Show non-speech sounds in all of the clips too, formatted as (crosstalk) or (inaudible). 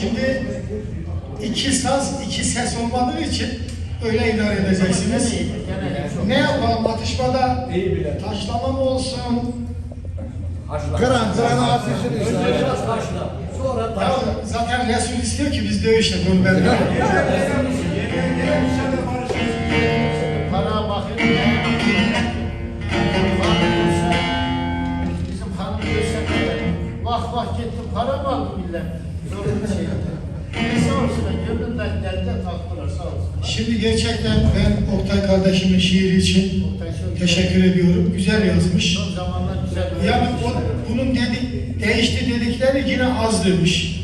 Şimdi iki saz, iki ses olmadığı için öyle idare edeceksiniz. Ne yapalım atışmada İyi bile. taşlama mı olsun? Kıran kıran Önce işte. biraz taşla. Sonra Ya taşla. zaten Resul istiyor ki biz dövüşelim onu ben de. Para bakın. Vah vah gittim para mı aldı millet? Zor bir şey. Neyse olsun gönlümden geldi taktılar sağ olsun. Şimdi gerçekten ben Oktay kardeşimin şiiri için teşekkür ediyorum. Güzel yazmış. Son zamanlar güzel. Yani o, bunun dedi, değişti dedikleri yine az demiş.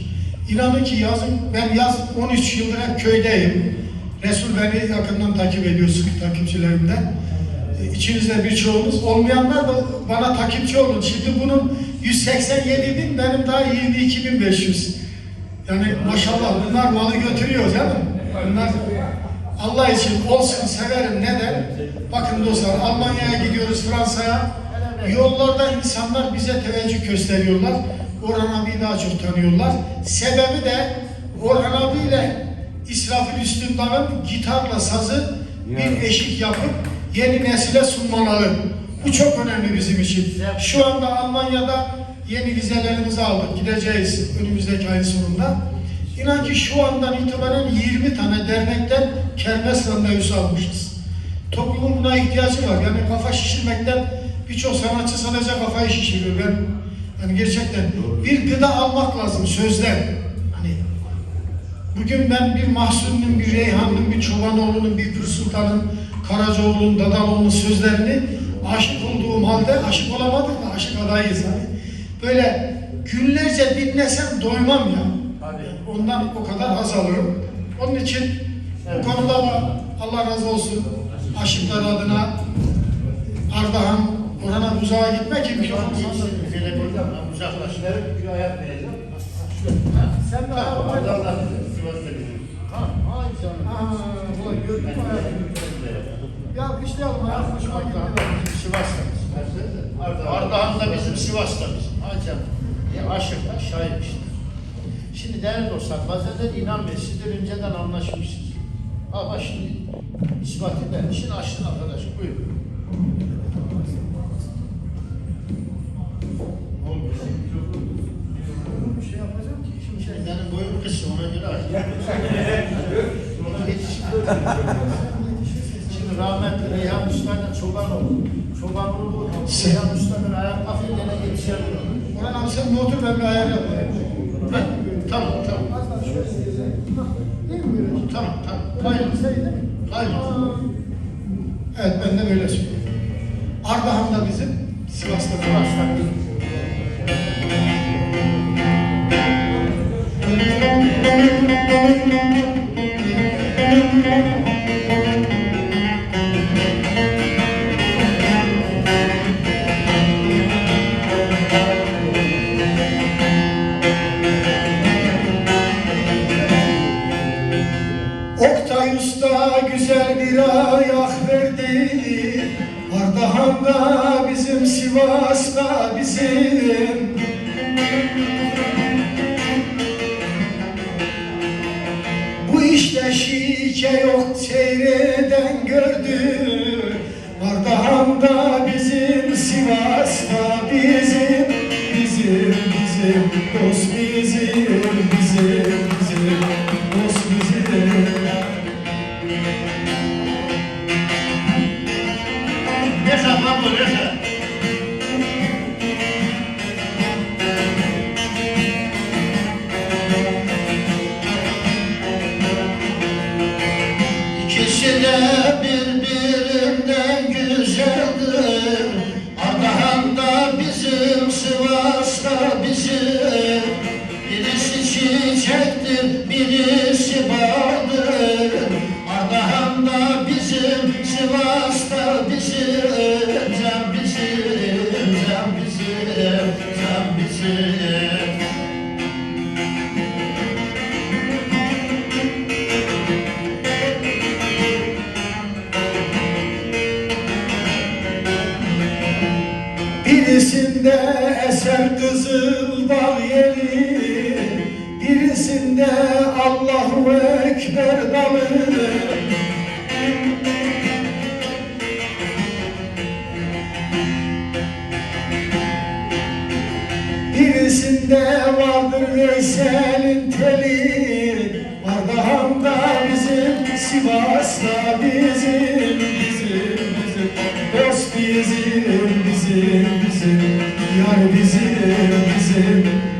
İnanın ki yazın, ben yaz 13 yıldır hep köydeyim. Resul beni yakından takip ediyor, sık takipçilerimden. İçinizde birçoğunuz, olmayanlar da bana takipçi olun. Şimdi bunun 187 bin, benim daha 22 bin 500. Yani maşallah bunlar malı götürüyor canım. Bunlar Allah için olsun severim. Neden? Bakın dostlar Almanya'ya gidiyoruz, Fransa'ya. Yollarda insanlar bize teveccüh gösteriyorlar. Orhan abiyi daha çok tanıyorlar. Sebebi de Orhan abiyle İsrafil Üstündağ'ın gitarla sazı bir eşik yapıp yeni nesile sunmaları. Bu çok önemli bizim için. Şu anda Almanya'da yeni vizelerimizi aldık. Gideceğiz önümüzdeki ayın sonunda. İnan ki şu andan itibaren 20 tane dernekten kermes randevusu almışız. Toplumun buna ihtiyacı var. Yani kafa şişirmekten birçok sanatçı sadece kafayı şişiriyor. Ben yani gerçekten bir gıda almak lazım sözler. Hani bugün ben bir Mahsun'un, bir Reyhan'ın, bir Çobanoğlu'nun, bir Pür Sultan'ın, Karacaoğlu'nun, Dadaloğlu'nun sözlerini aşık olduğum halde aşık olamadık da aşık adayız hani. Böyle günlerce dinlesem doymam ya. Hani ondan o kadar haz alıyorum. Onun için bu konuda da Allah razı olsun aşıklar adına Ardahan, orana uzağa. Şöyle koyacağım ben uzaklaş. Bir ayak vereceğim. Sen de Allah. Sivas'ta gidiyorum. Tamam, ay canım. Aa, ulan gördün mü hayatım? Ya başlayalım hayatım hoşuma gitti. Bizim Sivas'ta bizim. Ardahan'da bizim Sivas'ta bizim. Ay canım. E, aşıklar şair işte. Şimdi değerli dostlar, bazen de inanmayın, sizler önceden anlaşmışsınız. Ama şimdi ispat eder. Şimdi açtın arkadaş, buyur. Ne oldu? Bir şey yapacağım ki şimdi şey. Benim boyum kısa, ona göre aç. (laughs) çoban oldu. Çoban oldu. Reyhan Usta'nın ayak kafirlerine yetişemiyor. Orhan abi sen otur ben bir ayar yapayım. Tamam, tamam. Az daha şöyle Hah, Değil mi böyle? Tamam, tamam. Şey mi? Hayır. Evet ben de böyle söylüyorum. Bizim, Sivas'ta da var. Sivas'ta bizim. Oktay Ardahan'da bizim, Sivas'ta bizim. Bu işte şike yok seyreden gördü. Ardahan'da Birisinde eser kızıl dağ yeri Birisinde Allahu Ekber dalı. Birisinde vardır Veysel'in teli. Ardahan'da bizim, Sivas'ta bizim Bizim, bizim, dost bizim, bizim, bizim. Yar bizim, bizim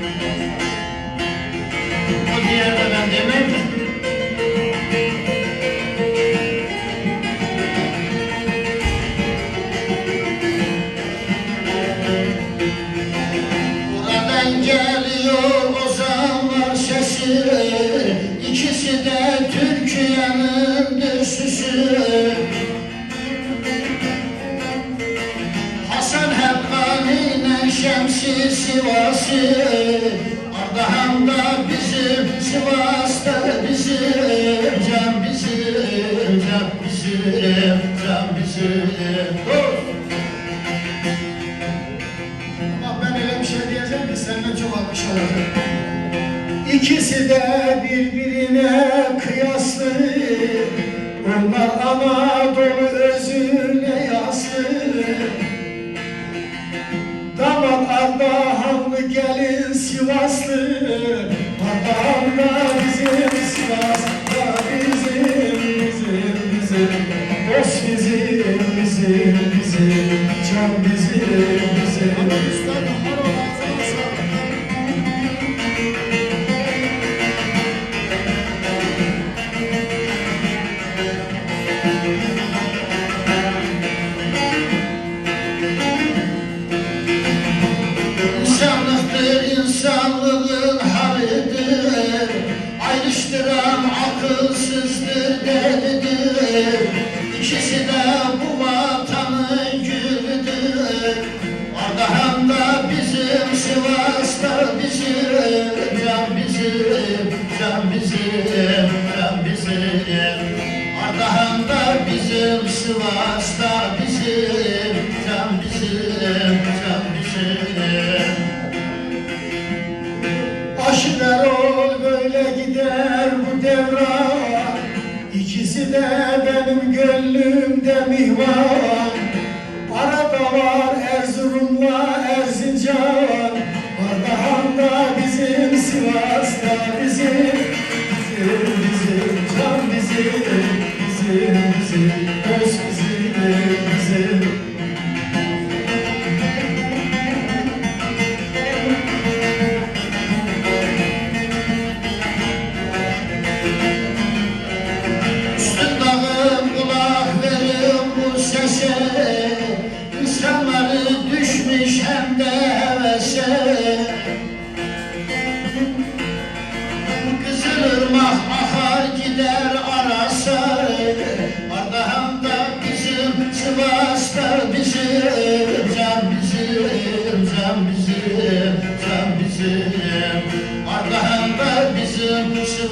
Sivas'ı Ardahan'da bizim, Sivas'ta bizim Can bizim, can bizim, can bizim! Ama ben öyle bir şey diyeceğim ki senden çok almış olacak. İkisi de birbirine kıyaslı Onlar Anadolu Aşılar ol böyle gider bu devran. İkisi de benim gönlümde mihvan. Arada var Erzurum'la Erzincan. Ardahan'da bizim Sivas'ta bizim. Bizim bizim can bizim Bizim bizim öz bizim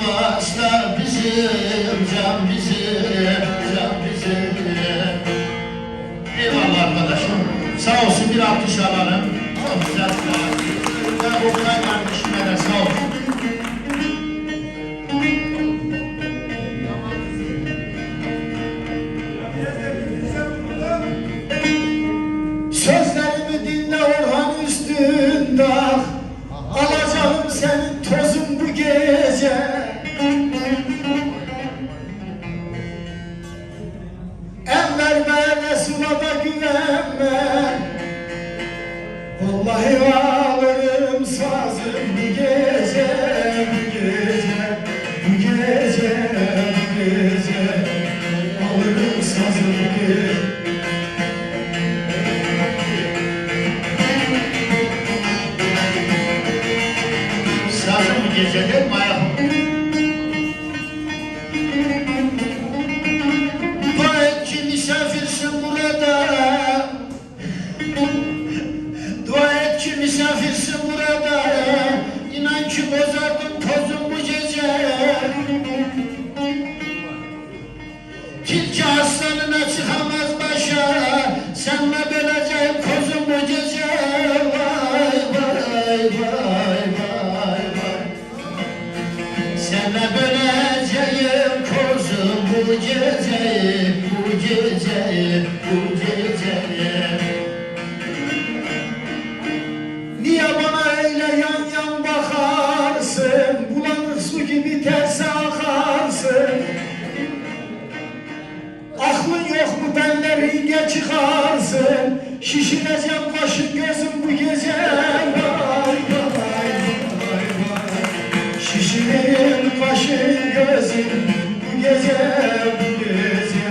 Sivas'ta bizim Can bizim, can bizim Eyvallah arkadaşım. Sağ olsun bir alkış alalım. Tilki aslanına çıkamaz başa. Senle böleceğim kozum bu ringe çıkarsın. Şişireceğim kaşın gözüm bu gece. Vay vay vay vay. Şişirin kaşın gözüm bu gece bu gece.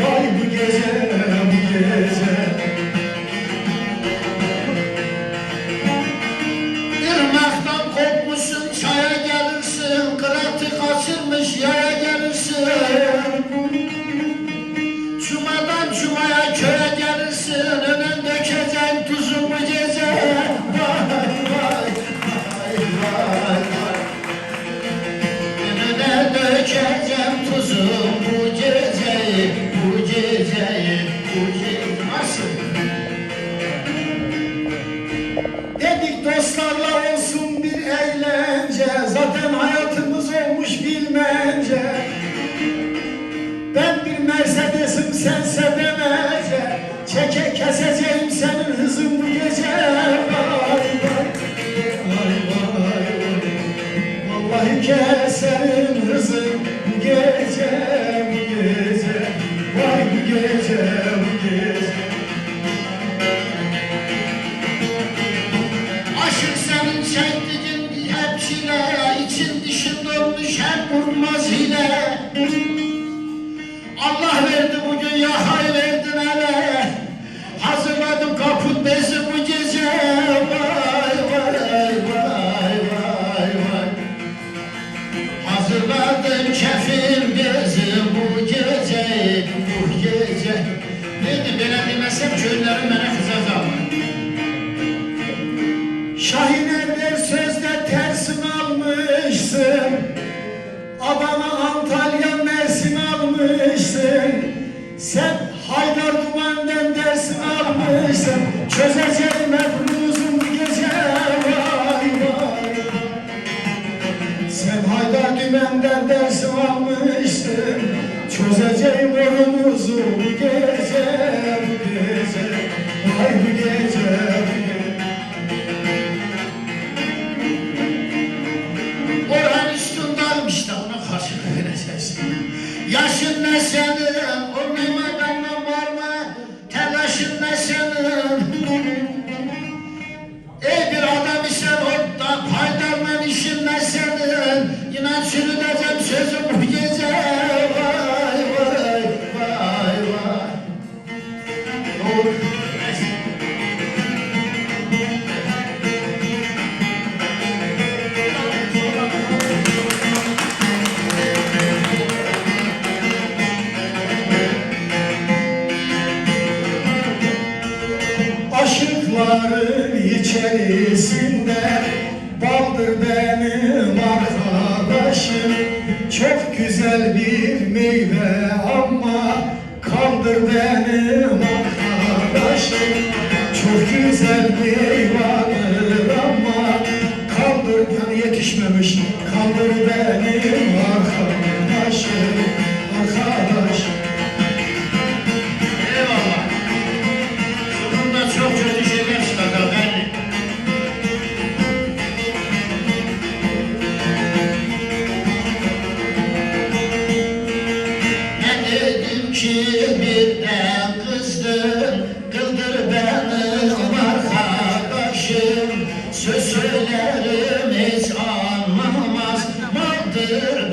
Vay bu gece bu gece. Irmaktan kopmuşsun çaya gelirsin. Kıratı kaçırmış Sense demece Çeke keseceğim senin hızın bu gece Vay vay vay vay Vallahi keserim hızın bu gece bu gece Vay bu gece bu gece Aşık senin çektiğin hep çile için dişin dolmuş hep vurmaz hile Allah verdi bugün ya hay verdin dertlerini dedim ki birden kızdır, kıldır benim arkadaşım. Söz söylerim hiç anlamaz, maldır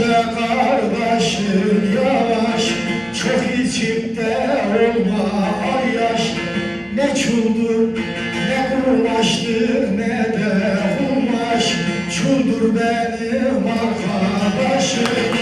be kardeşim yavaş Çok içimde olma ay yaş. Ne çuldur ne kumaştır ne de kumaş. Çuldur benim arkadaşım